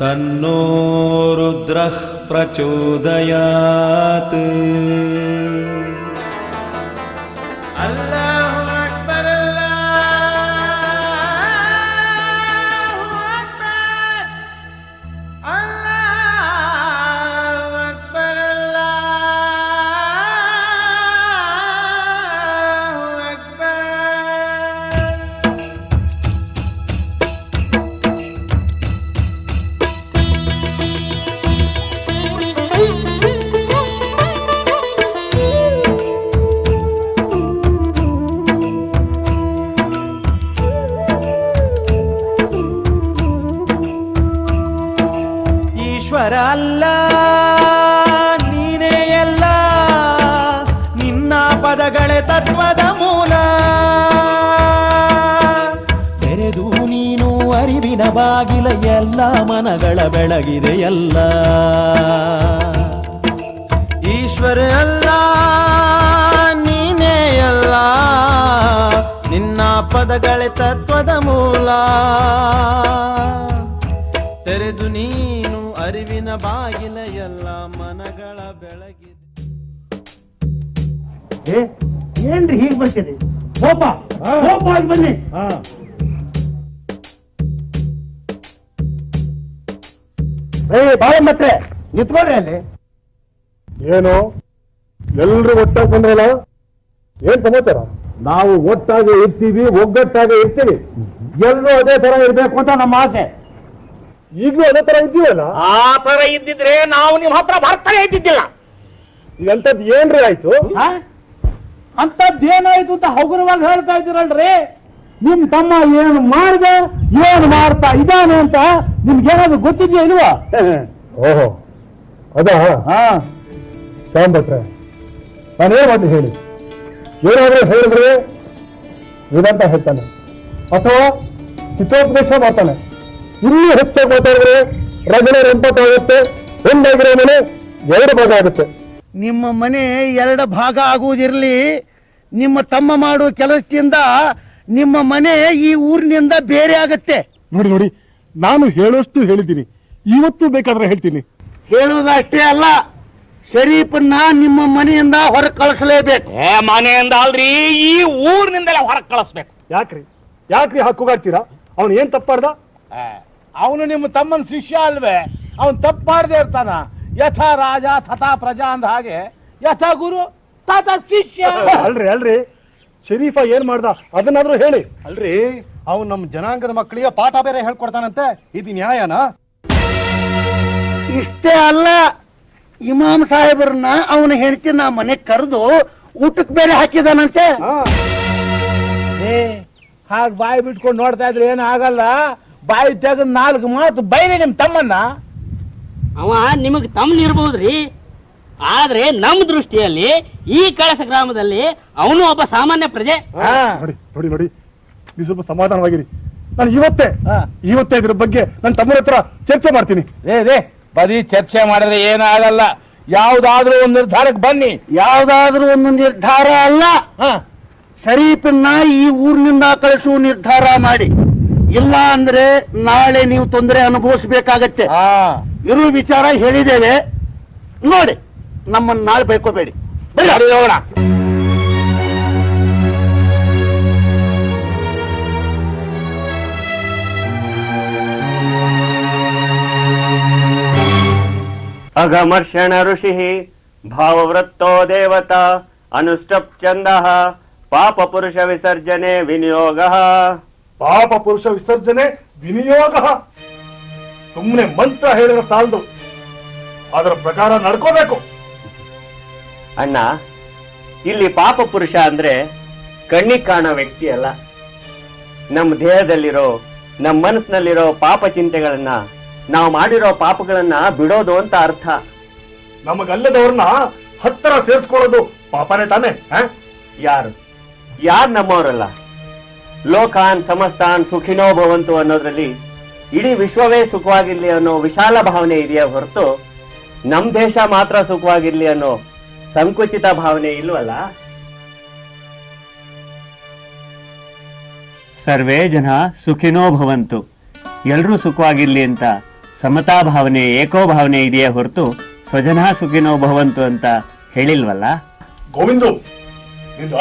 तन्नो रुद्रः प्रचोदयात् ಪದಗಳೇ ತತ್ವದ ಮೂಲ. ತೆರೆದು ನೀನು ಅರಿವಿನ ಬಾಗಿಲ, ಎಲ್ಲ ಮನಗಳ ಬೆಳಗಿದೆ ಎಲ್ಲ. ಈಶ್ವರ ಅಲ್ಲ, ನೀನೇ ಅಲ್ಲ, ನಿನ್ನ ಪದಗಳೇ ತತ್ವದ ಮೂಲ. ತೆರೆದು ನೀನು ಅರಿವಿನ ಬಾಗಿಲ, ಎಲ್ಲ ಮನಗಳ ಏನ್ರಿ ಹೀಗ್ ಬರ್ತೀರಿ? ಆಗಿ ಬನ್ನಿ. ಏ ಮತ್ತೆ ನಿತ್ಕೊಳ್ರಿ ಅಲ್ಲಿ. ಏನು? ಎಲ್ರು ಒಟ್ಟಾಗಿ ಬಂದ್ರಲ್ಲ? ಏನ್ ಸಮಾಚಾರ? ನಾವು ಒಟ್ಟಾಗಿ ಇರ್ತೀವಿ ಒಗ್ಗಟ್ಟಾಗಿ ಇರ್ತೀವಿ. ಎಲ್ಲರೂ ಅದೇ ತರ ಇರ್ಬೇಕು ಅಂತ ನಮ್ಮ ಆಸೆ. ಈಗಲೂ ಅದೇ ತರ ಇದ್ದೀವಲ್ಲ? ಆ ತರ ಇದ್ದಿದ್ರೆ ನಾವು ನಿಮ್ ಹತ್ರ ಬರ್ತಾನೆ ಇದ್ದಿದ್ದಿಲ್ಲ. ಎಂತದ್ ಏನ್ರಿ ಆಯ್ತು? ಅಂತದ್ದೇನಾಯ್ತು ಅಂತ ಹಗುರವಾಗಿ ಹೇಳ್ತಾ ಇದ್ದೀರಲ್ರಿ? ನಿಮ್ ತಮ್ಮ ಏನು ಮಾಡ್ದ ಏನು ಮಾಡ್ತಾ ಇದ್ದಾನೆ ಅಂತ ನಿಮ್ಗೇನಾದ್ರು ಗೊತ್ತಿದ್ಯಾ ಇಲ್ವಾ? ಓಹೋ ಅದಾ? ಹಾ. ನಾನೇ ನಾನೇನ್ ಮಾಡಿ ಹೇಳಿ? ಏನಾದ್ರೂ ಹೇಳಿದ್ರೆ ಇದಂತ ಹೇಳ್ತಾನೆ. ಅಥವಾ ಹಿತೋಪದೇಶ ಮಾಡ್ತಾನೆ. ಇಲ್ಲಿ ಹೆಚ್ಚಾಗಿ ಮಾತಾಡಿದ್ರೆ ರಗಳೆ ರಂಪಟ್ಟಾಗುತ್ತೆ ಒಂದಾಗಿರೋ ಮೇಲೆ ಎರಡು ಭಾಗ ಆಗುತ್ತೆ. ನಿಮ್ಮ ಮನೆ ಎರಡು ಭಾಗ ಆಗುವುದಿರಲಿ ನಿಮ್ಮ ತಮ್ಮ ಮಾಡುವ ಕೆಲಸದಿಂದ ನಿಮ್ಮ ಮನೆ ಈ ಊರಿನಿಂದ ಬೇರೆ ಆಗತ್ತೆ. ನೋಡಿ ನೋಡಿ ನಾನು ಹೇಳೋಷ್ಟು ಹೇಳಿದ್ದೀನಿ. ಇವತ್ತು ಬೇಕಾದ್ರೆ ಹೇಳ್ತೀನಿ. ಹೇಳುವುದಷ್ಟೇ ಅಲ್ಲ ಶರೀಫನ್ನ ನಿಮ್ಮ ಮನೆಯಿಂದ ಹೊರ ಕಳಿಸಲೇಬೇಕು. ಏ ಮನೆಯಿಂದ ಅಲ್ರಿ ಈ ಊರಿನಿಂದಲೇ ಹೊರಗೆ ಕಳಿಸ್ಬೇಕು. ಯಾಕ್ರಿ? ಯಾಕ್ರಿ ಹಾಕೋಗಾಗ್ತೀರಾ ಅವನು ಏನ್ ತಪ್ಪಾಡ್ದ? ಅವನು ನಿಮ್ಮ ತಮ್ಮನ ಶಿಷ್ಯ ಅಲ್ವೇ? ಅವನು ತಪ್ಪು ಮಾಡದೆ ಇರ್ತಾನ. ಯಥಾ ರಾಜ ತಥಾ ಪ್ರಜಾ ಅಂದ ಹಾಗೆ ಯಥಾ ಗುರು ತಥಾ ಶಿಷ್ಯ. ಅಲ್ರಿ ಅಲ್ರಿ. ಶರೀಫ ಏನ್ ಮಾಡ್ದ? ಅದನ್ನಾದ್ರೂ ಹೇಳಿ. ಅಲ್ರಿ ಅವ್ನು ನಮ್ಮ ಜನಾಂಗದ ಮಕ್ಕಳಿಗೆ ಪಾಠ ಬೇರೆ ಹೇಳ್ಕೊಡ್ತಾನಂತೆ. ಇದು ನ್ಯಾಯನಾ? ಇಷ್ಟೇ ಅಲ್ಲ ಇಮಾಮ್ ಸಾಹೇಬ್ರನ್ನ ಅವನ ಹೆಂಡತಿ ನಾ ಮನೆ ಕರೆದು ಊಟಕ್ಕೆ ಬೇರೆ ಹಾಕಿದಾನಂತೆ. ಏ ಹಾಗೆ ಬಾಯಿ ಬಿಟ್ಕೊಂಡು ನೋಡ್ತಾ ಇದ್ರೆ ಏನು ಆಗಲ್ಲ? ಬಾಯಿ ತೆಗೆದು ನಾಲ್ಕು ಮಾತು ಬೈರಿ ನಿಮ್ ತಮ್ಮನ್ನ. ಅವ ನಿಮಗೆ ತಮ್ಮನ್ ಇರ್ಬಹುದ್ರಿ ಆದ್ರೆ ನಮ್ ದೃಷ್ಟಿಯಲ್ಲಿ ಈ ಕಳಸ ಗ್ರಾಮದಲ್ಲಿ ಅವನು ಒಬ್ಬ ಸಾಮಾನ್ಯ ಪ್ರಜೆ. ಹಾ. ನೋಡಿ ನೋಡಿ ನೋಡಿ ನೀವು ಸ್ವಲ್ಪ ಸಮಾಧಾನವಾಗಿರಿ. ನಾನು ಇವತ್ತೇ. ಇವತ್ತೇ ಇದ್ರ ಬಗ್ಗೆ ನನ್ನ ತಮ್ಮನ ಹತ್ರ ಚರ್ಚೆ ಮಾಡ್ತೀನಿ. ರೇ ರೇ ಬರೀ ಚರ್ಚೆ ಮಾಡಿದ್ರೆ ಏನಾಗಲ್ಲ. ಆಗಲ್ಲ ಯಾವ್ದಾದ್ರೂ ಒಂದು ನಿರ್ಧಾರಕ್ಕೆ ಬನ್ನಿ. ಯಾವ್ದಾದ್ರೂ ಒಂದು ನಿರ್ಧಾರ ಅಲ್ಲ. ಹಾ. ಶರೀಫನ್ನ ಈ ಊರಿನಿಂದ ಕಳಿಸುವ ನಿರ್ಧಾರ ಮಾಡಿ. ಇಲ್ಲ ಅಂದ್ರೆ ನಾಳೆ ನೀವು ತೊಂದರೆ ಅನುಭವಿಸಬೇಕಾಗತ್ತೆ. ಹಾ. ಇರೋ ವಿಚಾರ ಹೇಳಿದ್ದೇವೆ ನೋಡಿ ನಮ್ಮನ್ನ ನಾಳೆ ಬೈಕೋಬೇಡಿ. ಬರೀ ಹೋಗೋಣ. ಅಘಮರ್ಷಣ ಋಷಿ ಭಾವವೃತ್ತೋ ದೇವತಾ ಅನುಷ್ಟಪ್ ಚಂದ ಪಾಪ ಪುರುಷ ವಿಸರ್ಜನೆ ವಿನಿಯೋಗ. ಪಾಪ ಪುರುಷ ವಿಸರ್ಜನೆ ವಿನಿಯೋಗ. ಸುಮ್ಮನೆ ಮಂತ್ರ ಹೇಳಿದ್ರೆ ಸಾಲದು. ಅದರ ಪ್ರಕಾರ ನಡ್ಕೋಬೇಕು. ಅಣ್ಣ ಇಲ್ಲಿ ಪಾಪ ಪುರುಷ ಅಂದ್ರೆ ಕಣ್ಣಿಗೆ ಕಾಣೋ ವ್ಯಕ್ತಿ ಅಲ್ಲ. ನಮ್ಮ ದೇಹದಲ್ಲಿರೋ ನಮ್ಮ ಮನಸ್ಸಿನಲ್ಲಿರೋ ಪಾಪ ಚಿಂತೆಗಳನ್ನ ನಾವು ಮಾಡಿರೋ ಪಾಪಗಳನ್ನ ಬಿಡೋದು ಅಂತ ಅರ್ಥ. ನಮಗಲ್ಲದವ್ರನ್ನ ಹತ್ತಿರ ಸೇರಿಸ್ಕೊಳ್ಳೋದು ಪಾಪನೇ ತಾನೆ? ಯಾರು? ಯಾರು ನಮ್ಮವರಲ್ಲ? ಲೋಕಾನ್ ಸಮಸ್ತಾನ್ ಸುಖಿನೋ ಭವಂತು ಅನ್ನೋದ್ರಲ್ಲಿ ಇಡೀ ವಿಶ್ವವೇ ಸುಖವಾಗಿರ್ಲಿ ಅನ್ನೋ ವಿಶಾಲ ಭಾವನೆ ಇದೆಯಾ ಹೊರತು ನಮ್ ದೇಶ ಮಾತ್ರ ಸುಖವಾಗಿರ್ಲಿ ಅನ್ನೋ ಸಂಕುಚಿತ ಭಾವನೆ ಇಲ್ವಲ್ಲ? ಸರ್ವೇ ಜನ ಸುಖಿನೋ ಭವಂತು. ಎಲ್ರೂ ಸುಖವಾಗಿರ್ಲಿ ಅಂತ ಸಮತಾ ಭಾವನೆ ಏಕೋ ಭಾವನೆ ಇದೆಯಾ ಹೊರತು ಸ್ವಜನ ಸುಖಿನೋ ಭವಂತು ಅಂತ ಹೇಳಿಲ್ವಲ್ಲ? ಗೋವಿಂದು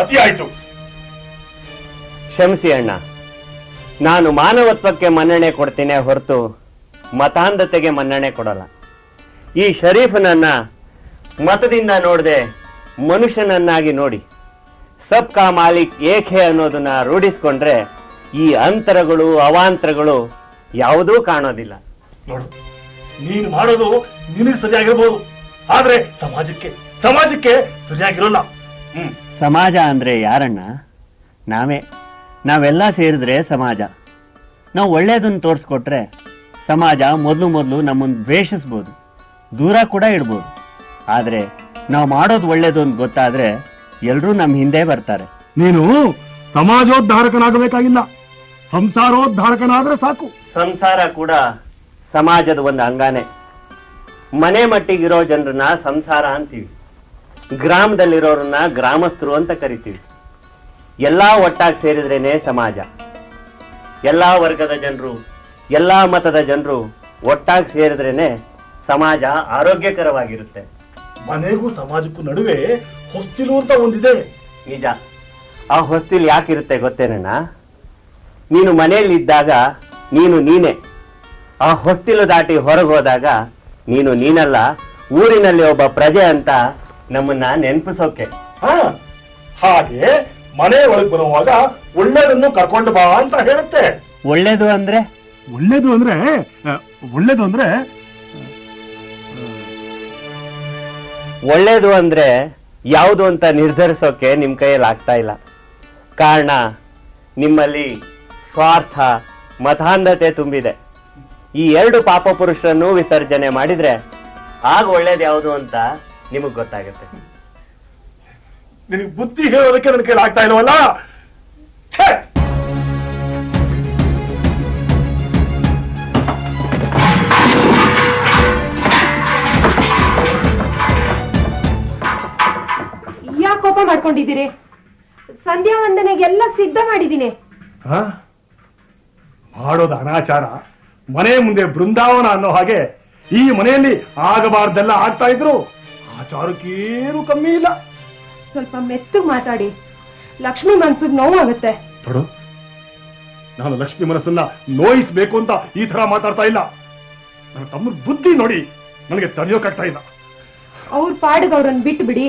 ಅತಿ ಆಯ್ತು ಕ್ಷಮಿಸಿ ಅಣ್ಣ. ನಾನು ಮಾನವತ್ವಕ್ಕೆ ಮನ್ನಣೆ ಕೊಡ್ತೀನಿ ಹೊರತು ಮತಾಂಧತೆಗೆ ಮನ್ನಣೆ ಕೊಡಲ್ಲ. ಈ ಶರೀಫನನ್ನ ಮತದಿಂದ ನೋಡದೆ ಮನುಷ್ಯನನ್ನಾಗಿ ನೋಡಿ ಸಬ್ ಕಾ ಮಾಲಿಕ್ ಏಕೆ ಅನ್ನೋದನ್ನ ರೂಢಿಸ್ಕೊಂಡ್ರೆ ಈ ಅಂತರಗಳು ಅವಾಂತರಗಳು ಯಾವುದೂ ಕಾಣೋದಿಲ್ಲ. ನೋಡು ನೀನು ಮಾಡೋದು ನಿನಗೆ ಸರಿಯಾಗಿರ್ಬೋದು. ಆದ್ರೆ ಸಮಾಜಕ್ಕೆ ಸಮಾಜಕ್ಕೆ ಸರಿಯಾಗಿರಲ್ಲ. ಹ್ಮ್ ಸಮಾಜ ಅಂದ್ರೆ ಯಾರಣ್ಣ? ನಾವೇ. ನಾವೆಲ್ಲ ಸೇರಿದ್ರೆ ಸಮಾಜ. ನಾವು ಒಳ್ಳೇದನ್ನ ತೋರಿಸ್ಕೊಟ್ರೆ ಸಮಾಜ ಮೊದಲು ಮೊದಲು ನಮ್ಮನ್ನು ದ್ವೇಷಿಸ್ಬೋದು. ದೂರ ಕೂಡ ಇಡ್ಬೋದು. ಆದರೆ ನಾವು ಮಾಡೋದು ಒಳ್ಳೇದು ಅಂತ ಗೊತ್ತಾದ್ರೆ ಎಲ್ಲರೂ ನಮ್ಮ ಹಿಂದೆ ಬರ್ತಾರೆ. ನೀನು ಸಮಾಜೋದ್ಧಾರಕನಾಗಬೇಕಾಗಿಲ್ಲ. ಸಂಸಾರೋದ್ಧಾರಕನಾದ್ರೆ ಸಾಕು. ಸಂಸಾರ ಕೂಡ ಸಮಾಜದ ಒಂದು ಅಂಗಾನೆ. ಮನೆ ಮಟ್ಟಿಗಿರೋ ಜನರನ್ನ ಸಂಸಾರ ಅಂತೀವಿ. ಗ್ರಾಮದಲ್ಲಿರೋರನ್ನ ಗ್ರಾಮಸ್ಥರು ಅಂತ ಕರಿತೀವಿ. ಎಲ್ಲಾ ಒಟ್ಟಾಗಿ ಸೇರಿದ್ರೇನೆ ಸಮಾಜ. ಎಲ್ಲಾ ವರ್ಗದ ಜನರು ಎಲ್ಲಾ ಮತದ ಜನರು ಒಟ್ಟಾಗಿ ಸೇರಿದ್ರೇನೆ ಸಮಾಜ ಆರೋಗ್ಯಕರವಾಗಿರುತ್ತೆ. ಮನೆಗೂ ಸಮಾಜಕ್ಕೂ ನಡುವೆ ಹೊಸ್ತಿಲು ಅಂತ ಒಂದಿದೆ. ನಿಜ. ಆ ಹೊಸ್ತಿಲು ಯಾಕಿರುತ್ತೆ ಗೊತ್ತೇನಣ್ಣ? ನೀನು ಮನೆಯಲ್ಲಿ ಇದ್ದಾಗ ನೀನು ನೀನೆ. ಆ ಹೊಸ್ತಿಲು ದಾಟಿ ಹೊರಗೆ ಹೋದಾಗ ನೀನು ನೀನಲ್ಲ. ಊರಿನಲ್ಲಿ ಒಬ್ಬ ಪ್ರಜೆ ಅಂತ ನಮ್ಮನ್ನ ನೆನಪಿಸೋಕೆ. ಹಾ ಹಾಗೆ ಮನೆ ಒಳಗ್ ಬರುವಾಗ ಒಳ್ಳೇದನ್ನು ಕರ್ಕೊಂಡು ಬಾ ಅಂತ ಹೇಳುತ್ತೆ. ಒಳ್ಳೇದು ಅಂದ್ರೆ? ಒಳ್ಳೇದು ಅಂದ್ರೆ ಒಳ್ಳೇದು ಅಂದ್ರೆ ಒಳ್ಳೇದು ಅಂದ್ರೆ ಯಾವುದು ಅಂತ ನಿರ್ಧರಿಸೋಕೆ ನಿಮ್ ಕೈಯಲ್ಲಿ ಆಗ್ತಾ ಇಲ್ಲ. ಕಾರಣ ನಿಮ್ಮಲ್ಲಿ ಸ್ವಾರ್ಥ ಮತಾಂಧತೆ ತುಂಬಿದೆ. ಈ ಎರಡು ಪಾಪ ಪುರುಷರನ್ನು ವಿಸರ್ಜನೆ ಮಾಡಿದ್ರೆ ಆಗ ಒಳ್ಳೇದು ಯಾವುದು ಅಂತ ನಿಮಗ್ ಗೊತ್ತಾಗುತ್ತೆ. ನಿನಗೆ ಬುದ್ಧಿ ಹೇಳೋದಕ್ಕೆ ನನ್ನ ಕೈಲಿ ಆಗ್ತಾ ಇಲ್ವಲ್ಲ! ಯಾಕೆ ಕೋಪ ಮಾಡ್ಕೊಂಡಿದ್ದೀರಿ? ಸಂಧ್ಯಾ ವಂದನೆಗೆಲ್ಲ ಸಿದ್ಧ ಮಾಡಿದ್ದೀನಿ. ಹಾ? ಮಾಡೋದು ಅನಾಚಾರ. ಮನೆ ಮುಂದೆ ಬೃಂದಾವನ ಅನ್ನೋ ಹಾಗೆ ಈ ಮನೆಯಲ್ಲಿ ಆಗಬಾರ್ದೆಲ್ಲ ಆಗ್ತಾ ಇದ್ರು. ಆಚಾರಕ್ಕೇನು ಕಮ್ಮಿ ಇಲ್ಲ. ಸ್ವಲ್ಪ ಮೆತ್ತಗ್ ಮಾತಾಡಿ. ಲಕ್ಷ್ಮಿ ಮನ್ಸಿಗೆ ನೋವಾಗುತ್ತೆ. ನೋಡು. ನಾನು ಲಕ್ಷ್ಮಿ ಮನಸ್ಸನ್ನ ನೋಯಿಸ್ಬೇಕು ಅಂತ ಈ ತರ ಮಾತಾಡ್ತಾ ಇಲ್ಲ. ನನ್ನ ತಮ್ಮ ಬುದ್ಧಿ ನೋಡಿ ನನಗೆ ತಡೆಯೋಕಾಗ್ತಾ ಇಲ್ಲ. ಅವ್ರ ಪಾಡಿಗೆ ಅವ್ರನ್ನ ಬಿಟ್ಟು ಬಿಡಿ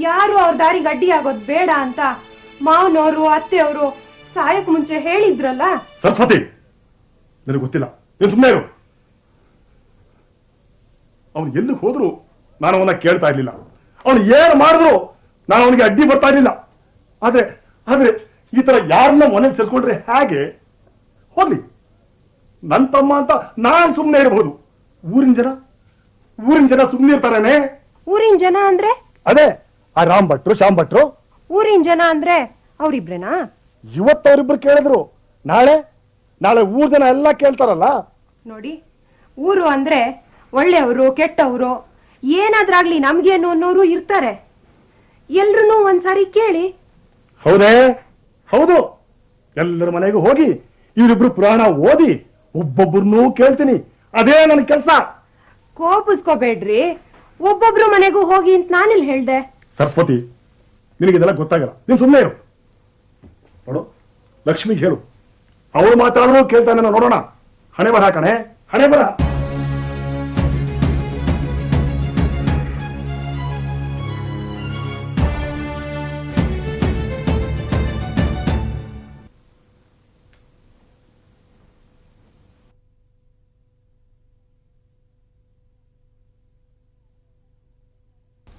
ಯಾರು ಅವ್ರ ದಾರಿಗೆ ಅಡ್ಡಿ ಆಗೋದ್ ಬೇಡ ಅಂತ ಮಾವನವರು ಅತ್ತೆಯವರು ಸಾಯಕ್ ಮುಂಚೆ ಹೇಳಿದ್ರಲ್ಲ? ಸರಸ್ವತಿ ನನಗೆ ಗೊತ್ತಿಲ್ಲ. ನೀನು ಸುಮ್ಮನೆ ಇರು. ಅವನು ಎಲ್ಲಿ ಹೋದ್ರು ನಾನು ಅವನ ಕೇಳ್ತಾ ಇರ್ಲಿಲ್ಲ. ಅವನು ಏನ್ ಮಾಡಿದ್ರು ನಾನು ಅವನಿಗೆ ಅಡ್ಡಿ ಬರ್ತಾ ಇರಲಿಲ್ಲ. ಆದ್ರೆ ಆದ್ರೆ ಈ ತರ ಯಾರನ್ನ ಮನೇಲಿ ಸೇರಿಸ್ಕೊಂಡ್ರೆ ಹೇಗೆ? ಹೋಗ್ಲಿ. ನನ್ನ ತಮ್ಮ ಅಂತ ನಾನ್ ಸುಮ್ಮನೆ ಇರಬಹುದು ಊರಿನ ಜನ? ಊರಿನ ಜನ ಸುಮ್ಮನೆ ಇರ್ತಾರೇನೆ? ಊರಿನ ಜನ ಅಂದ್ರೆ? ಅದೇ ಆ ರಾಮ್ ಭಟ್ರು ಶ್ಯಾಮ್ ಭಟ್ರು. ಊರಿನ ಜನ ಅಂದ್ರೆ ಅವ್ರಿಬ್ರೇನಾ? ಇವತ್ತವರಿಬ್ರು ಕೇಳಿದ್ರು. ನಾಳೆ? ನಾಳೆ ಊರ್ ಜನ ಎಲ್ಲ ಕೇಳ್ತಾರಲ್ಲ. ನೋಡಿ ಊರು ಅಂದ್ರೆ ಒಳ್ಳೆಯವರು ಕೆಟ್ಟವರು ಏನಾದ್ರಾಗ್ಲಿ ನಮ್ಗೇನು ಅನ್ನೋರು ಇರ್ತಾರೆ. ಎಲ್ರು ಒಂದ್ಸಾರಿ ಕೇಳಿ. ಹೌದೇ? ಹೌದು. ಎಲ್ಲರ ಮನೆಗೂ ಹೋಗಿ ಇವರಿಬ್ರು ಪುರಾಣ ಓದಿ ಒಬ್ಬೊಬ್ಬರನ್ನೂ ಕೇಳ್ತೀನಿ. ಅದೇ ನನ್ನ ಕೆಲಸ. ಕೋಪಿಸ್ಕೋಬೇಡ್ರಿ. ಒಬ್ಬೊಬ್ರು ಮನೆಗೂ ಹೋಗಿ ಅಂತ ನಾನಿಲ್ಲಿ ಹೇಳ್ದೆ? ಸರಸ್ವತಿ ನಿನಗೆ ಇದೆಲ್ಲ ಗೊತ್ತಾಗಲ್ಲ. ನೀನು ಸುಮ್ಮನೆ ಇರು. ನೋಡು ಲಕ್ಷ್ಮಿಗೆ ಹೇಳು. ಅವಳು ಮಾತಾಡೋ ಕೇಳ್ತಾನೆ ನೋಡೋಣ. ಹಣೆ ಬರ ಕಣೆ. ಹಣೆ ಬರ.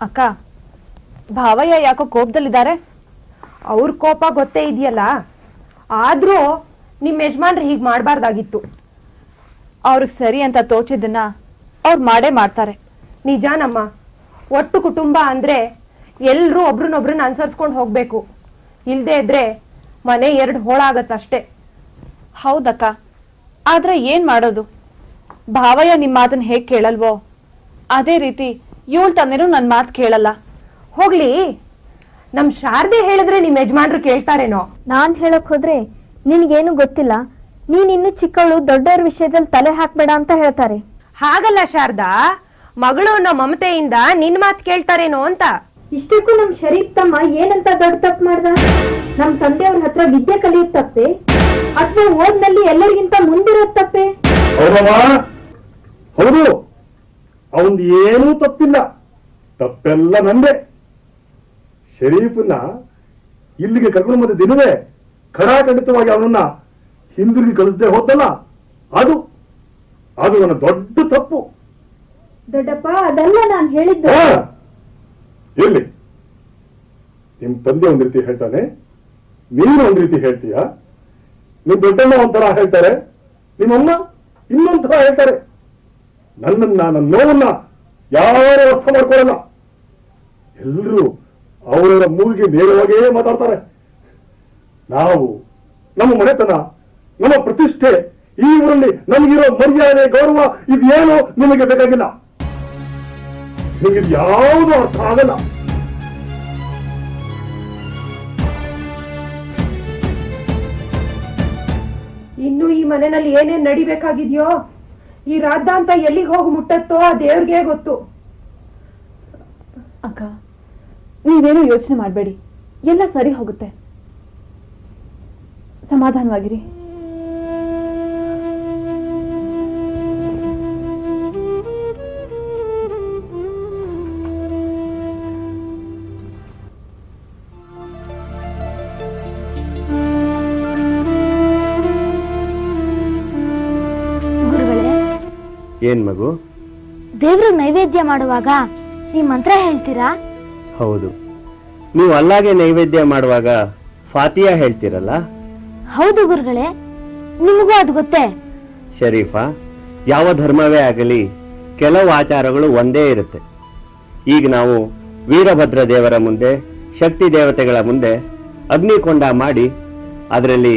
ಅಕ್ಕ, ಭಾವಯ್ಯ ಯಾಕೋ ಕೋಪದಲ್ಲಿದ್ದಾರೆ? ಅವ್ರ ಕೋಪ ಗೊತ್ತೇ ಇದೆಯಲ್ಲ? ಆದ್ರೂ ನಿಮ್ಮ ಯಜಮಾನ್ರು ಹೀಗ್ ಮಾಡಬಾರ್ದಾಗಿತ್ತು. ಅವ್ರಿಗೆ ಸರಿ ಅಂತ ತೋಚಿದ್ದನ್ನ ಅವ್ರು ಮಾಡೇ ಮಾಡ್ತಾರೆ. ನಿಜಾನಮ್ಮ ಒಟ್ಟು ಕುಟುಂಬ ಅಂದ್ರೆ ಎಲ್ರೂ ಒಬ್ರನ್ನೊಬ್ರನ್ನ ಅನುಸರಿಸ್ಕೊಂಡು ಹೋಗ್ಬೇಕು. ಇಲ್ದೇ ಇದ್ರೆ ಮನೆ ಎರಡು ಹೋಳಾಗತ್ತಷ್ಟೇ. ಹೌದಕ್ಕ, ಆದ್ರೆ ಏನ್ ಮಾಡೋದು? ಭಾವಯ್ಯ ನಿಮ್ಮ ಮಾತನ್ನ ಹೇಗ್ ಕೇಳಲ್ವೋ? ಅದೇ ರೀತಿ ಇವಳ್ ತಂದೆನೂ ನನ್ ಮಾತ್ ಕೇಳಲ್ಲ. ಹೋಗ್ಲಿ. ನಮ್ ಶಾರದೆ ಹೇಳಿದ್ರೆ ನಿಮ್ ಯಜಮಾನ್ರು ಕೇಳ್ತಾರೇನೋ. ನಾನ್ ಹೇಳಕ್ ಹೋದ್ರೆ ನಿನ್ಗೇನು ಗೊತ್ತಿಲ್ಲ. ನೀನ್ ಇನ್ನು ಚಿಕ್ಕವಳು ದೊಡ್ಡವ್ರ ವಿಷಯದಲ್ಲಿ ತಲೆ ಹಾಕ್ಬೇಡ ಅಂತ ಹೇಳ್ತಾರೆ. ಹಾಗಲ್ಲ ಶಾರದಾ. ಮಗಳು ಅನ್ನೋ ಮಮತೆಯಿಂದ ನಿನ್ ಮಾತ್ ಕೇಳ್ತಾರೇನೋ ಅಂತ. ಇಷ್ಟಕ್ಕೂ ನಮ್ ಶರೀಫ್ ತಮ್ಮ ಏನಂತ ದೊಡ್ಡ ತಪ್ಪು ಮಾಡ್ದ? ನಮ್ ತಂದೆಯವ್ರ ಹತ್ರ ವಿದ್ಯೆ ಕಲಿಯೋದ್ ತಪ್ಪೆ? ಅಥವಾ ಓದ್ನಲ್ಲಿ ಎಲ್ಲರಿಗಿಂತ ಮುಂದಿರೋದ್ ತಪ್ಪೆ? ಹೌದಮ್ಮ. ಹೌದು. ಅವನ್ದು ಏನೂ ತಪ್ಪಿಲ್ಲ. ತಪ್ಪೆಲ್ಲ ನಂದೆ. ಶರೀಫನ್ನ ಇಲ್ಲಿಗೆ ಕರ್ಕೊಂಡು ಬಂದ ದಿನವೇ ಖಡಾಖಂಡಿತವಾಗಿ ಅವನನ್ನ ಹಿಂದಿರುಗಿ ಕಳಿಸದೆ ಹೋದಲ್ಲ ಅದು ಅದು ನನ್ನ ದೊಡ್ಡ ತಪ್ಪು. ದೊಡ್ಡಪ್ಪ ಅದಲ್ಲ ನಾನು ಹೇಳಿದ್ದೆ. ಇರ್ಲಿ. ನಿಮ್ ತಂದೆ ಒಂದ್ ರೀತಿ ಹೇಳ್ತಾನೆ. ನೀನು ಒಂದ್ ರೀತಿ ಹೇಳ್ತೀಯ? ನಿಮ್ ದೊಡ್ಡಮ್ಮ ಒಂಥರ ಹೇಳ್ತಾರೆ. ನಿಮ್ಮಮ್ಮ ಇನ್ನೊಂಥರ ಹೇಳ್ತಾರೆ. ನನ್ನನ್ನ ನಾನು ನೋವನ್ನ ಯಾರು ಅರ್ಥ ಮಾಡ್ಕೊಳ್ಳಲ್ಲ. ಎಲ್ಲರೂ ಅವರವರ ಮೂಗಿಗೆ ನೇರವಾಗಿಯೇ ಮಾತಾಡ್ತಾರೆ. ನಾವು, ನಮ್ಮ ಮನೆತನ, ನಮ್ಮ ಪ್ರತಿಷ್ಠೆ, ಈ ಊರಲ್ಲಿ ನಮಗಿರೋ ಮರ್ಯಾದೆ, ಗೌರವ ಇದೇನು ನಿಮಗೆ ಬೇಕಾಗಿಲ್ಲ. ನಿಮಗೆ ಯಾವುದು ಅರ್ಥ ಆಗಲ್ಲ. ಇನ್ನು ಈ ಮನೆಯಲ್ಲಿ ಏನೇನ್ ನಡಿಬೇಕಾಗಿದ್ಯೋ ಈ ರಾದ್ದಾಂತ ಎಲ್ಲಿಗೆ ಹೋಗಿ ಮುಟ್ಟತ್ತೋ ಆ ದೇವ್ರಿಗೆ ಗೊತ್ತು. ಅಕ್ಕ, ನೀವೇನು ಯೋಚನೆ ಮಾಡಬೇಡಿ. ಎಲ್ಲ ಸರಿ ಹೋಗುತ್ತೆ. ಸಮಾಧಾನವಾಗಿರಿ. ಏನ್ ಮಗು? ದೇವ್ರ ನೈವೇದ್ಯ ಮಾಡುವಾಗ ಈ ಮಂತ್ರ ಹೇಳ್ತೀರಾ? ಹೌದು. ನೀವು ಅಲ್ಲಾಗೆ ನೈವೇದ್ಯ ಮಾಡುವಾಗ ಫಾತಿಯಾ ಹೇಳ್ತೀರಲ್ಲ? ಹೌದು ಗುರುಗಳೇ ನಿಮಗೂ ಅದು ಗೊತ್ತೇ. ಶರೀಫಾ ಯಾವ ಧರ್ಮವೇ ಆಗಲಿ ಕೆಲವು ಆಚಾರಗಳು ಒಂದೇ ಇರುತ್ತೆ. ಈಗ ನಾವು ವೀರಭದ್ರ ದೇವರ ಮುಂದೆ ಶಕ್ತಿ ದೇವತೆಗಳ ಮುಂದೆ ಅಗ್ನಿಕೊಂಡ ಮಾಡಿ ಅದರಲ್ಲಿ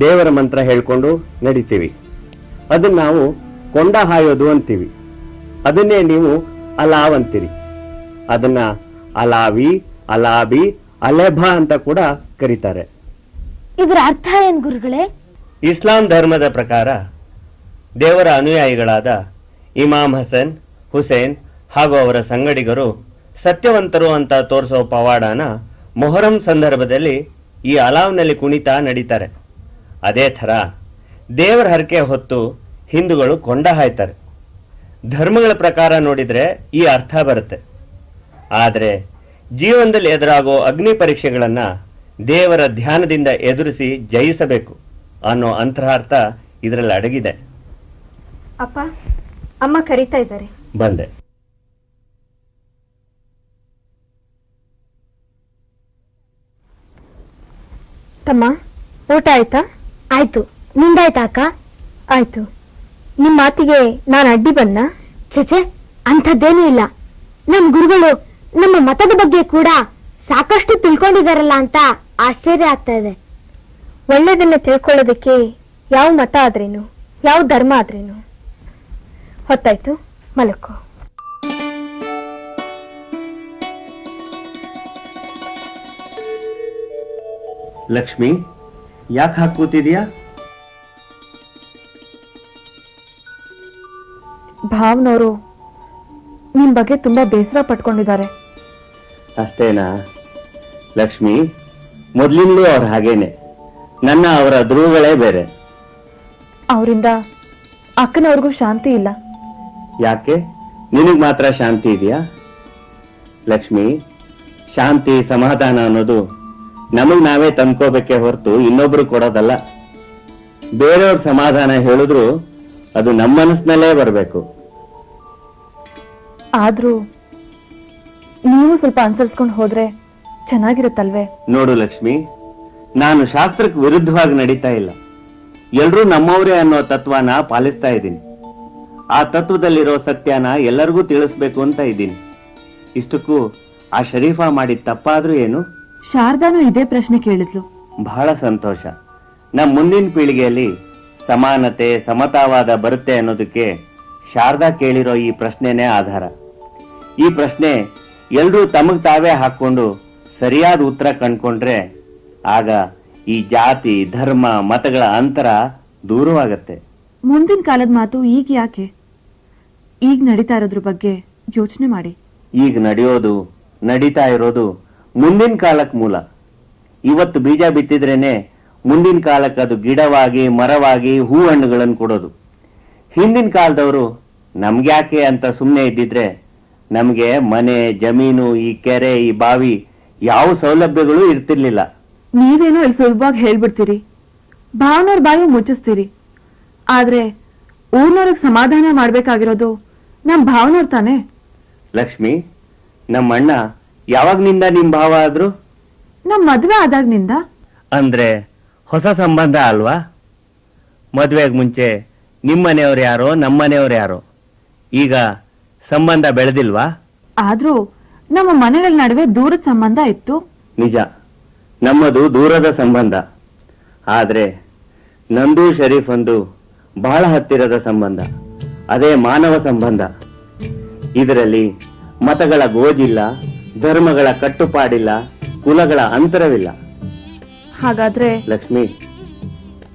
ದೇವರ ಮಂತ್ರ ಹೇಳ್ಕೊಂಡು ನಡಿತೀವಿ. ಅದನ್ನ ನಾವು ಕೊಂಡ ಹಾಯೋದು ಅಂತೀವಿ. ಅದನ್ನೇ ನೀವು ಅಲಾವ್ ಅಂತೀರಿ ಅದನ್ನ ಅಲಾವಿ ಅಲಾಬಿ ಅಲೆಭ ಅಂತ ಕೂಡ ಕರೀತಾರೆ. ಇದರ ಅರ್ಥ ಏನ್ ಗುರುಗಳೇ? ಇಸ್ಲಾಂ ಧರ್ಮದ ಪ್ರಕಾರ ದೇವರ ಅನುಯಾಯಿಗಳಾದ ಇಮಾಮ್ ಹಸನ್ ಹುಸೇನ್ ಹಾಗೂ ಅವರ ಸಂಗಡಿಗರು ಸತ್ಯವಂತರು ಅಂತ ತೋರಿಸೋ ಪವಾಡನ ಮೊಹರಂ ಸಂದರ್ಭದಲ್ಲಿ ಈ ಅಲಾವ್ನಲ್ಲಿ ಕುಣಿತ ನಡೀತಾರೆ. ಅದೇ ಥರ ದೇವರ ಹರಕೆ ಹೊತ್ತು ಹಿಂದೂಗಳು ಕೊಂಡ ಹಾಯ್ತಾರೆ. ಧರ್ಮಗಳ ಪ್ರಕಾರ ನೋಡಿದ್ರೆ ಈ ಅರ್ಥ ಬರುತ್ತೆ. ಆದರೆ ಜೀವನದಲ್ಲಿ ಎದುರಾಗೋ ಅಗ್ನಿ ಪರೀಕ್ಷೆಗಳನ್ನು ದೇವರ ಧ್ಯಾನದಿಂದ ಎದುರಿಸಿ ಜಯಿಸಬೇಕು ಅನ್ನೋ ಅಂತರಾರ್ಥ ಇದರಲ್ಲಿ ಅಡಗಿದೆ. ಅಪ್ಪ ಅಮ್ಮ ಕರಿತಾ ಇದ್ದಾರೆ. ಬಂದೆ. ತಮ್ಮ ಊಟ ಆಯ್ತಾ? ಆಯ್ತು. ನಿಂದಾಯ್ತಾ ಅಕ್ಕ? ಆಯ್ತು. ನಿಮ್ ಮಾತಿಗೆ ನಾನು ಅಡ್ಡಿ ಬಂದ ಚಚೆ ಅಂಥದ್ದೇನೂ ಇಲ್ಲ. ನಮ್ ಗುರುಗಳು ನಮ್ಮ ಮತದ ಬಗ್ಗೆ ಕೂಡ ಸಾಕಷ್ಟು ತಿಳ್ಕೊಂಡಿದಾರಲ್ಲ ಅಂತ ಆಶ್ಚರ್ಯ ಆಗ್ತಾ ಇದೆ. ಒಳ್ಳೆದನ್ನ ತಿಳ್ಕೊಳ್ಳೋದಕ್ಕೆ ಯಾವ ಮತ ಆದ್ರೇನು? ಯಾವ ಧರ್ಮ ಆದ್ರೇನು? ಹೊತ್ತಾಯ್ತು. ಮಲಕ್ಕೋ ಲಕ್ಷ್ಮಿ, ಯಾಕೆ ಹಾಕಿ ಭಾವ್ನವರು ನಿಮ್ ಬಗ್ಗೆ ತುಂಬಾ ಬೇಸರ ಪಟ್ಕೊಂಡಿದ್ದಾರೆ. ಅಷ್ಟೇನಾ? ಲಕ್ಷ್ಮಿ ಮೊದ್ಲಿಂದಲೂ ಅವ್ರು ಹಾಗೇನೆ. ನನ್ನ ಅವರ ಧ್ರುವಗಳೇ ಬೇರೆ. ಅವರಿಂದ ಅಕ್ಕನವ್ರಿಗೂ ಶಾಂತಿ ಇಲ್ಲ. ಯಾಕೆ? ನಿನಗ್ ಮಾತ್ರ ಶಾಂತಿ ಇದೆಯಾ? ಲಕ್ಷ್ಮಿ ಶಾಂತಿ ಸಮಾಧಾನ ಅನ್ನೋದು ನಮಗ್ ನಾವೇ ತಂದ್ಕೋಬೇಕೆ ಹೊರತು ಇನ್ನೊಬ್ರು ಕೊಡೋದಲ್ಲ. ಬೇರೆಯವ್ರ ಸಮಾಧಾನ ಹೇಳಿದ್ರು ಅದು ನಮ್ಮ ಮನಸ್ಸಿನಲ್ಲೇ ಬರಬೇಕು. ಆದ್ರೂ ನೀವು ಸ್ವಲ್ಪ ಅನುಸರಿಸ್ಕೊಂಡು ಹೋದ್ರೆ ಚೆನ್ನಾಗಿರುತ್ತಲ್ವೇ? ನೋಡು ಲಕ್ಷ್ಮಿ ನಾನು ಶಾಸ್ತ್ರಕ್ಕೆ ವಿರುದ್ಧವಾಗಿ ನಡೀತಾ ಇಲ್ಲ. ಎಲ್ರೂ ನಮ್ಮವರೇ ಅನ್ನೋ ತತ್ವನ ಪಾಲಿಸ್ತಾ ಇದ್ದೀನಿ. ಆ ತತ್ವದಲ್ಲಿರೋ ಸತ್ಯನ ಎಲ್ಲರಿಗೂ ತಿಳಿಸ್ಬೇಕು ಅಂತ ಇದ್ದೀನಿ. ಇಷ್ಟಕ್ಕೂ ಆ ಶರೀಫಾ ಮಾಡಿದ ತಪ್ಪಾದ್ರೂ ಏನು? ಶಾರದಾನು ಇದೇ ಪ್ರಶ್ನೆ ಕೇಳಿದ್ಲು. ಬಹಳ ಸಂತೋಷ. ನಮ್ಮ ಮುಂದಿನ ಪೀಳಿಗೆಯಲ್ಲಿ ಸಮಾನತೆ ಸಮತಾವಾದ ಬರುತ್ತೆ ಅನ್ನೋದಕ್ಕೆ ಶಾರದಾ ಕೇಳಿರೋ ಈ ಪ್ರಶ್ನೆನೇ ಆಧಾರ. ಈ ಪ್ರಶ್ನೆ ಎಲ್ಲರೂ ತಮಗ್ ತಾವೇ ಹಾಕೊಂಡು ಸರಿಯಾದ ಉತ್ತರ ಕಂಡ್ಕೊಂಡ್ರೆ ಆಗ ಈ ಜಾತಿ ಧರ್ಮ ಮತಗಳ ಅಂತರ ದೂರವಾಗತ್ತೆ. ಮುಂದಿನ ಕಾಲದ ಮಾತು ಈಗ ಯಾಕೆ? ಈಗ ನಡೀತಾ ಇರೋದ್ರ ಬಗ್ಗೆ ಯೋಚನೆ ಮಾಡಿ. ಈಗ ನಡೆಯೋದು ನಡೀತಾ ಇರೋದು ಮುಂದಿನ ಕಾಲಕ್ಕೆ ಮೂಲ. ಇವತ್ತು ಬೀಜ ಬಿತ್ತಿದ್ರೇನೆ ಮುಂದಿನ ಕಾಲಕ್ಕೆ ಅದು ಗಿಡವಾಗಿ ಮರವಾಗಿ ಹೂ ಹಣ್ಣುಗಳನ್ನು ಕೊಡೋದು. ಹಿಂದಿನ ಕಾಲದವರು ನಮ್ಗ್ಯಾಕೆ ಅಂತ ಸುಮ್ಮನೆ ಇದ್ದಿದ್ರೆ ನಮಗೆ ಮನೆ ಜಮೀನು ಈ ಕೆರೆ ಈ ಬಾವಿ ಯಾವ ಸೌಲಭ್ಯಗಳು ಇರ್ತಿರ್ಲಿಲ್ಲ. ನೀವೇನೋ ಇಲ್ಲಿ ಸುಲಭವಾಗಿ ಹೇಳ್ಬಿಡ್ತೀರಿ. ಭಾವನವ್ರ ಬಾಯಿ ಮುಚ್ಚಿಸ್ತೀರಿ. ಆದ್ರೆ ಊರ್ನವ್ರಿಗೆ ಸಮಾಧಾನ ಮಾಡ್ಬೇಕಾಗಿರೋದು ನಮ್ ಭಾವನವ್ರ ತಾನೆ? ಲಕ್ಷ್ಮಿ ನಮ್ಮ ಅಣ್ಣ ಯಾವಾಗ್ನಿಂದ ನಿಮ್ ಭಾವ ಆದ್ರು? ನಮ್ ಮದ್ವೆ ಆದಾಗ್ನಿಂದ? ಅಂದ್ರೆ ಹೊಸ ಸಂಬಂಧ ಅಲ್ವಾ? ಮದ್ವೆಗ್ ಮುಂಚೆ ನಿಮ್ಮನೆಯವ್ರು ಯಾರೋ ನಮ್ಮನೆಯವ್ರು ಯಾರೋ? ಈಗ ಸಂಬಂಧ ಬೆಳೆದಿಲ್ವಾ? ಆದ್ರೂ ನಮ್ಮ ಮನೆಗಳ ನಡುವೆ ದೂರದ ಸಂಬಂಧ ಇತ್ತು. ನಿಜ. ನಮ್ಮದು ದೂರದ ಸಂಬಂಧ. ಆದ್ರೆ ನಂದು ಶರೀಫ್ ಒಂದು ಬಹಳ ಹತ್ತಿರದ ಸಂಬಂಧ. ಅದೇ ಮಾನವ ಸಂಬಂಧ. ಇದರಲ್ಲಿ ಮತಗಳ ಗೋಜಿಲ್ಲ ಧರ್ಮಗಳ ಕಟ್ಟುಪಾಡಿಲ್ಲ ಕುಲಗಳ ಅಂತರವಿಲ್ಲ. ಹಾಗಾದ್ರೆ ಲಕ್ಷ್ಮಿ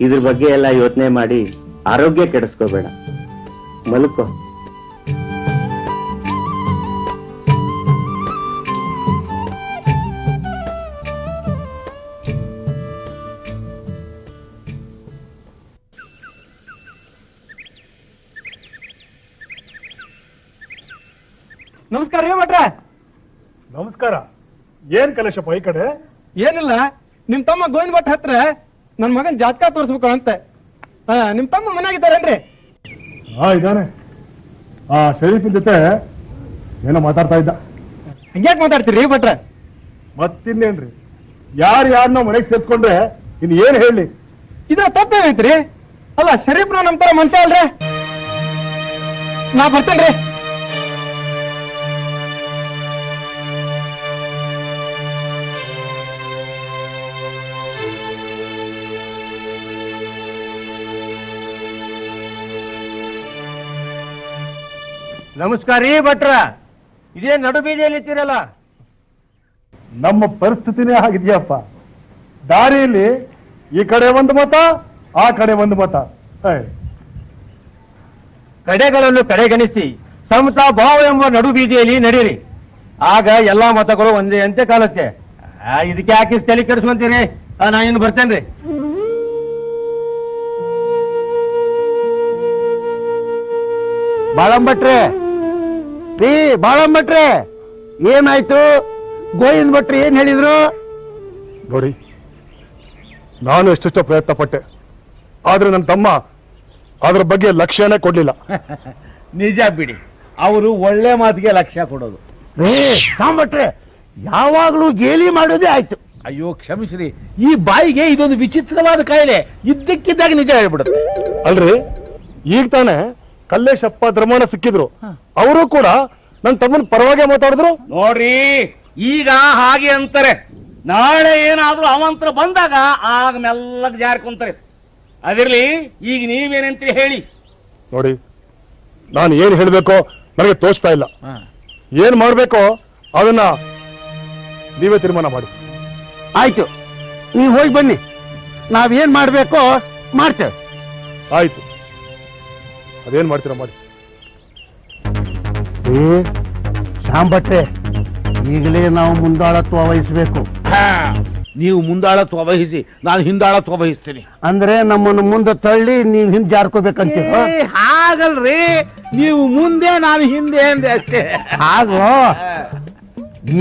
ಇದ್ರ ಬಗ್ಗೆ ಎಲ್ಲ ಯೋಚನೆ ಮಾಡಿ ಆರೋಗ್ಯ ಕೆಡಿಸ್ಕೋಬೇಡ. ಮಲ್ಕೋ. ನಮಸ್ಕಾರ ರೀ ಭಟ್ರೆ. ನಮಸ್ಕಾರ. ಏನ್ ಕಲೇಶಪ್ಪ ಈ ಕಡೆ? ಏನಿಲ್ಲ ನಿಮ್ ತಮ್ಮ ಗೋವಿಂದ ಭಟ್ ಹತ್ರ ನನ್ ಮಗನ್ ಜಾತಕ ತೋರಿಸ್ಬೇಕು ಅಂತ. ಆ, ನಿಮ್ ತಮ್ಮ ಮನೆಯಾಗಿದ್ದಾರೇನ್ರಿ? ಹಾ ಇದಾನೆ ಆ ಶರೀಫಿನ ಜೊತೆ ಏನೋ ಮಾತಾಡ್ತಾ ಇದ್ದ. ಹಂಗ್ಯಾಕ್ ಮಾತಾಡ್ತೀರಿ ಭಟ್ರೆ? ಮತ್ತಿನ್ನೇನ್ರಿ? ಯಾರು ಯಾರನ್ನ ಮನೆಗೆ ಸೇರ್ಸ್ಕೊಂಡ್ರೆ ಇನ್ ಏನ್ ಹೇಳಿ? ಇದ್ರ ತಪ್ಪೇನೈತ್ರಿ? ಅಲ್ಲ ಶರೀಫ್ನ ನಮ್ ತರ ಮನ್ಸ ಅಲ್ರಿ? ನಾ ಬರ್ತೇನ್ರಿ. ನಮಸ್ಕಾರ ರೀ ಭಟ್ರ. ಇದೇ ನಡು ಬೀದಿಯಲ್ಲಿ ಇರ್ತೀರಲ್ಲ. ನಮ್ಮ ಪರಿಸ್ಥಿತಿನೇ ಆಗಿದೆಯಪ್ಪ ದಾರಿಯಲ್ಲಿ ಈ ಕಡೆ ಒಂದು ಮತ ಆ ಕಡೆ ಒಂದು ಮತ. ಕಡೆಗಳನ್ನು ಕಡೆಗಣಿಸಿ. ಸಮತ ಭಾವ ಎಂಬ ನಡು ಬೀದಿಯಲ್ಲಿ ನಡೀರಿ. ಆಗ ಎಲ್ಲಾ ಮತಗಳು ಒಂದೇ ಅಂತೆ ಕಾಲಕ್ಕೆ ಆ, ಇದಕ್ಕೆ ಯಾಕೆ ಇಷ್ಟ್ ತಲೆ ಕೆಡಿಸ್ಕೊಂತೀರಿ? ಆ, ನಾ ಇನ್ನು ಬರ್ತೇನ್ರಿ. ಬಾಳಂಬಟ್ರೆ ರೀ ಬಾಳಂಬಟ್ರೆ ಏನಾಯ್ತು? ಗೋವಿಂದ ಭಟ್ರು ಏನ್ ಹೇಳಿದ್ರು? ನೋಡಿ ನಾನು ಎಷ್ಟೆಷ್ಟೋ ಪ್ರಯತ್ನ ಪಟ್ಟೆ. ಆದ್ರೆ ನನ್ನ ತಮ್ಮ ಅದ್ರ ಬಗ್ಗೆ ಲಕ್ಷ್ಯನೇ ಕೊಡ್ಲಿಲ್ಲ. ನಿಜ ಬಿಡಿ ಅವರು ಒಳ್ಳೆ ಮಾತಿಗೆ ಲಕ್ಷ್ಯ ಕೊಡೋದು. ರೇ ಸಾಂಬಟ್ರೆ ಯಾವಾಗ್ಲೂ ಗೇಲಿ ಮಾಡೋದೇ ಆಯ್ತು. ಅಯ್ಯೋ ಕ್ಷಮಿಸ್ರಿ ಈ ಬಾಯಿಗೆ ಇದೊಂದು ವಿಚಿತ್ರವಾದ ಕಾಯಿಲೆ ಇದ್ದಕ್ಕಿದ್ದಾಗ ನಿಜ ಹೇಳ್ಬಿಡುತ್ತೆ. ಅಲ್ರಿ ಈಗ ತಾನೇ ಕಲ್ಲೇಶಪ್ಪ ಧರ್ಮಣ್ಣ ಸಿಕ್ಕಿದ್ರು. ಅವರು ಕೂಡ ನನ್ನ ತಮ್ಮನ ಪರವಾಗಿ ಮಾತಾಡಿದ್ರು. ನೋಡ್ರಿ ಈಗ ಹಾಗೆ ಅಂತಾರೆ. ನಾಳೆ ಏನಾದ್ರೂ ಅವಂತ್ರ ಬಂದಾಗ ಆಗ ಮೆಲ್ಲಗ್ ಜಾರ್ಕೊಂತಾರೆ ಅದಿರ್ಲಿ ಈಗ ನೀವೇನಂತೀರಿ ಹೇಳಿ? ನೋಡಿ ನಾನು ಏನ್ ಹೇಳ್ಬೇಕೋ ನನಗೆ ತೋಚ್ತಾ ಇಲ್ಲ. ಏನ್ ಮಾಡ್ಬೇಕೋ ಅದನ್ನ ನೀವೇ ತೀರ್ಮಾನ ಮಾಡಿ. ಆಯ್ತು ನೀವು ಹೋಗಿ ಬನ್ನಿ. ನಾವೇನ್ ಮಾಡ್ಬೇಕೋ ಮಾಡ್ತೇವೆ. ಆಯ್ತು. ಅದೇನ್ ಮಾಡ್ತೀರಾ ಮಾಡಿ. ಏ ಶಾಂಬಟ್ಟೆ ಈಗಲೇ ನಾವು ಮುಂದಾಳತ್ವ ವಹಿಸಬೇಕು. ನೀವು ಮುಂದಾಳತ್ವ ವಹಿಸಿ ನಾನು ಹಿಂದಾಳತ್ವ ವಹಿಸ್ತೀನಿ. ಅಂದ್ರೆ ನಮ್ಮನ್ನು ಮುಂದೆ ತಳ್ಳಿ ನೀವು ಹಿಂದೆ ಜಾರ್ಕೋಬೇಕಂತೀರ ಹಾಗಲ್ರಿ ನೀವು ಮುಂದೆ ನಾನು ಹಿಂದೆ ಅಂದೆ ಅಷ್ಟೇ. ಹಾಗೋ?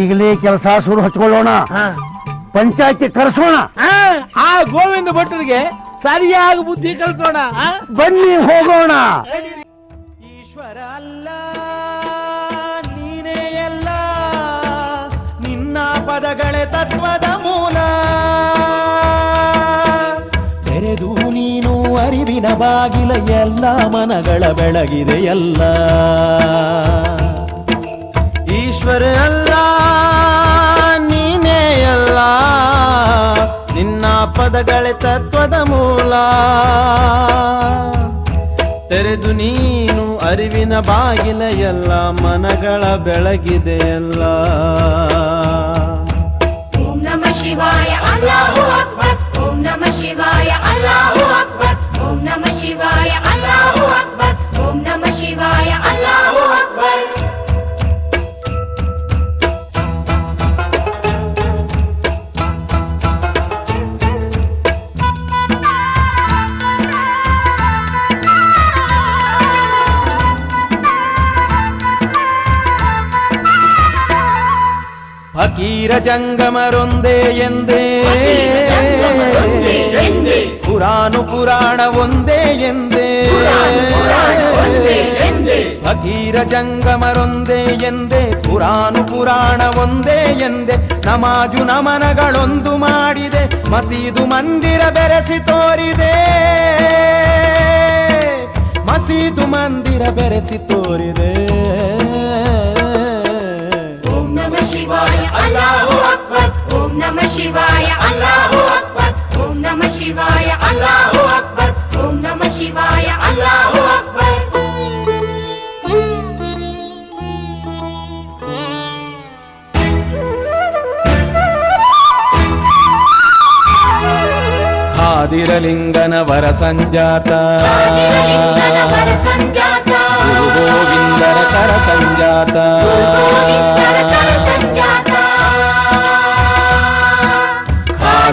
ಈಗಲೇ ಕೆಲಸ ಶುರು ಹಚ್ಕೊಳ್ಳೋಣ. ಪಂಚಾಯತಿ ಕರೆಸೋಣ. ಆ ಗೋವಿಂದ ಭಟ್ಟರಿಗೆ ಸರಿಯಾಗಿ ಬುದ್ಧಿ ಕಲಿಸೋಣ ಬನ್ನಿ ಹೋಗೋಣ. ಈಶ್ವರ ಅಲ್ಲ ನೀನೇ ಎಲ್ಲ. ನಿನ್ನ ಪದಗಳೇ ತತ್ವದ ಮೂಲ. ತೆರೆದು ನೀನು ಅರಿವಿನ ಬಾಗಿಲ ಎಲ್ಲ ಮನಗಳ ಬೆಳಗಿದೆ ಎಲ್ಲ. ಈಶ್ವರ ಅಲ್ಲ ಅಲ್ಲ ನಿನ್ನ ಪದಗಳೇ ತತ್ವದ ಮೂಲ. ತೆರೆದು ನೀನು ಅರಿವಿನ ಬಾಗಿಲ ಎಲ್ಲ ಮನಗಳ ಬೆಳಗಿದೆ ಎಲ್ಲ ಓಂ ನಮ ಶಿವಾಯ ಅಲ್ಲಾಹು ಅಕ್ಬರ್. ಓಂ ನಮ ಶಿವಾಯ ಅಲ್ಲಾಹು ಅಕ್ಬರ್. ಓಂ ನಮ ಶಿವಾಯ ಅಲ್ಲಾಹು ಅಕ್ಬರ್. ಓಂ ನಮ ಶಿವಾಯ ಅಲ್ಲಾಹು ಫಕೀರ ಜಂಗಮರೊಂದೇ ಎಂದೇ. ಪುರಾನು. ಪುರಾಣು ಒಂದೇ ಎಂದೇ. ಫಕೀರ ಜಂಗಮರೊಂದೇ ಎಂದೇ. ಪುರಾನು ಪುರಾಣ ಒಂದೇ ಎಂದೇ. ನಮಾಜು ನಮನಗಳೊಂದು ಮಾಡಿದೆ. ಮಸೀದು ಮಂದಿರ ಬೆರೆಸಿ ತೋರಿದೆ. ಮಸೀದು ಮಂದಿರ ಬೆರೆಸಿ ತೋರಿದೆ. ಓಂ ನಮ ಶಿವಾಯ ಅಲ್ಲಾಹು ಅಕ್ಬರ್ ಓಂ ನಮ ಶಿವಾಯ ಅಲ್ಲಾಹು ಅಕ್ಬರ್ ಓಂ ನಮ ಶಿವಾಯ ಅಲ್ಲಾಹು ಅಕ್ಬರ್ ಖಾದಿರಲಿಂಗನ ವರ ಸಂಜಾತ ಲಿಂಗನ ವರ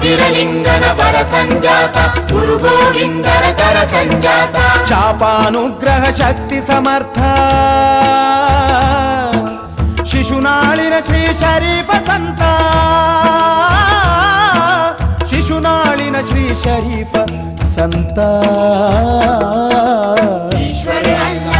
ಖಾದಿರಲಿಂಗನ ವರ ಸಂಜಾತ ಗುರು ಗೋವಿಂದನ ಕರ ಸಂಜಾತ ಚಾಪಾನುಗ್ರಹ ಶಕ್ತಿ ಸಮರ್ಥ. ಶಿಶುನಾಳಿನ ಶ್ರೀ ಶರೀಫ ಸಂತ. ಶಿಶುನಾಳಿನ ಶ್ರೀ ಶರೀಫ ಸಂತ. ಈಶ್ವರ ಅಲ್ಲ